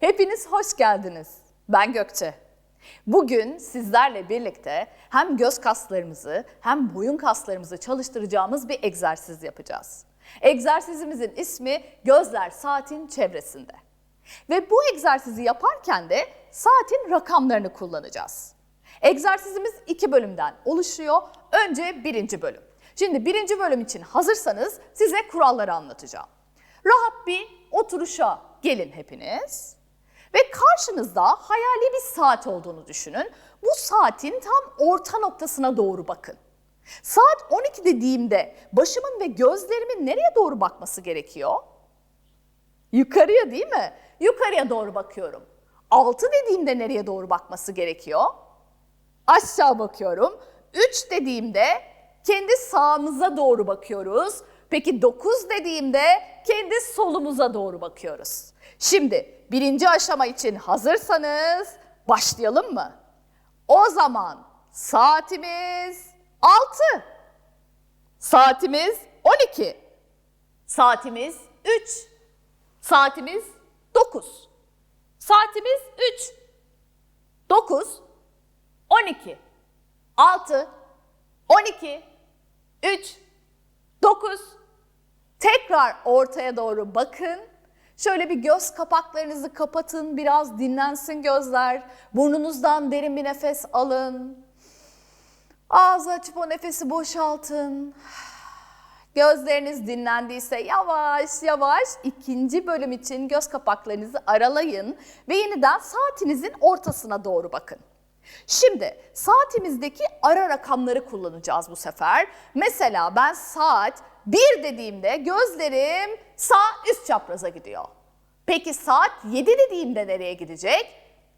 Hepiniz hoş geldiniz. Ben Gökçe. Bugün sizlerle birlikte hem göz kaslarımızı hem boyun kaslarımızı çalıştıracağımız bir egzersiz yapacağız. Egzersizimizin ismi gözler saatin çevresinde. Ve bu egzersizi yaparken de saatin rakamlarını kullanacağız. Egzersizimiz iki bölümden oluşuyor. Önce birinci bölüm. Şimdi birinci bölüm için hazırsanız size kuralları anlatacağım. Rahat bir oturuşa gelin hepiniz. Ve karşınızda hayali bir saat olduğunu düşünün. Bu saatin tam orta noktasına doğru bakın. Saat 12 dediğimde başımın ve gözlerimin nereye doğru bakması gerekiyor? Yukarıya değil mi? Yukarıya doğru bakıyorum. 6 dediğimde nereye doğru bakması gerekiyor? Aşağı bakıyorum. 3 dediğimde kendi sağımıza doğru bakıyoruz. Peki 9 dediğimde kendi solumuza doğru bakıyoruz. Şimdi birinci aşama için hazırsanız başlayalım mı? O zaman saatimiz 6. Saatimiz 12. Saatimiz 3. Saatimiz 9. Saatimiz 3. 9, 12, 6, 12, 3, 9. Tekrar ortaya doğru bakın. Şöyle bir göz kapaklarınızı kapatın, biraz dinlensin gözler. Burnunuzdan derin bir nefes alın. Ağzı açıp o nefesi boşaltın. Gözleriniz dinlendiyse yavaş yavaş ikinci bölüm için göz kapaklarınızı aralayın ve yeniden saatinizin ortasına doğru bakın. Şimdi saatimizdeki ara rakamları kullanacağız bu sefer. Mesela ben saat 1 dediğimde gözlerim sağ üst çapraza gidiyor. Peki saat 7 dediğimde nereye gidecek?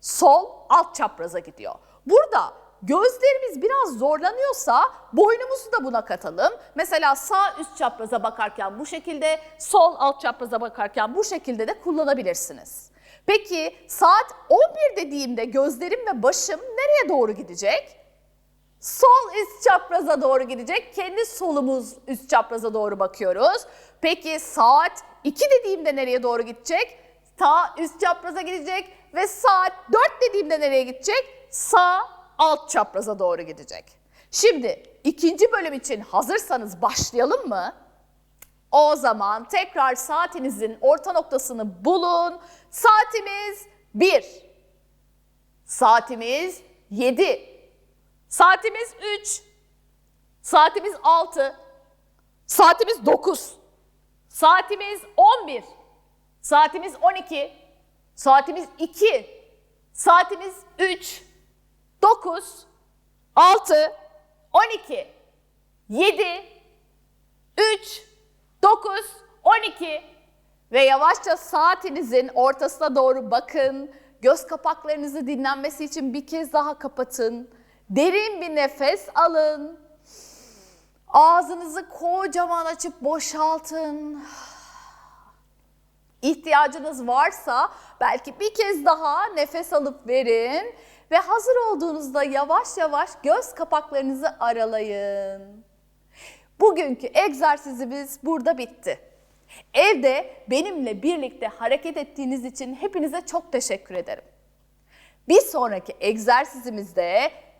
Sol alt çapraza gidiyor. Burada gözlerimiz biraz zorlanıyorsa boynumuzu da buna katalım. Mesela sağ üst çapraza bakarken bu şekilde, sol alt çapraza bakarken bu şekilde de kullanabilirsiniz. Peki saat 11 dediğimde gözlerim ve başım nereye doğru gidecek? Sol üst çapraza doğru gidecek. Kendi solumuz üst çapraza doğru bakıyoruz. Peki saat 2 dediğimde nereye doğru gidecek? Sağ üst çapraza gidecek ve saat 4 dediğimde nereye gidecek? Sağ alt çapraza doğru gidecek. Şimdi ikinci bölüm için hazırsanız başlayalım mı? O zaman tekrar saatinizin orta noktasını bulun. Saatimiz 1. Saatimiz 7. Saatimiz 3. Saatimiz 6. Saatimiz 9. Saatimiz 11. Saatimiz 12. Saatimiz 2. Saatimiz 3. 9. 6. 12. 7. 3. 9. 12. Ve yavaşça saatinizin ortasına doğru bakın. Göz kapaklarınızı dinlenmesi için bir kez daha kapatın. Derin bir nefes alın. Ağzınızı kocaman açıp boşaltın. İhtiyacınız varsa belki bir kez daha nefes alıp verin ve hazır olduğunuzda yavaş yavaş göz kapaklarınızı aralayın. Bugünkü egzersizimiz burada bitti. Evde benimle birlikte hareket ettiğiniz için hepinize çok teşekkür ederim. Bir sonraki egzersizimizde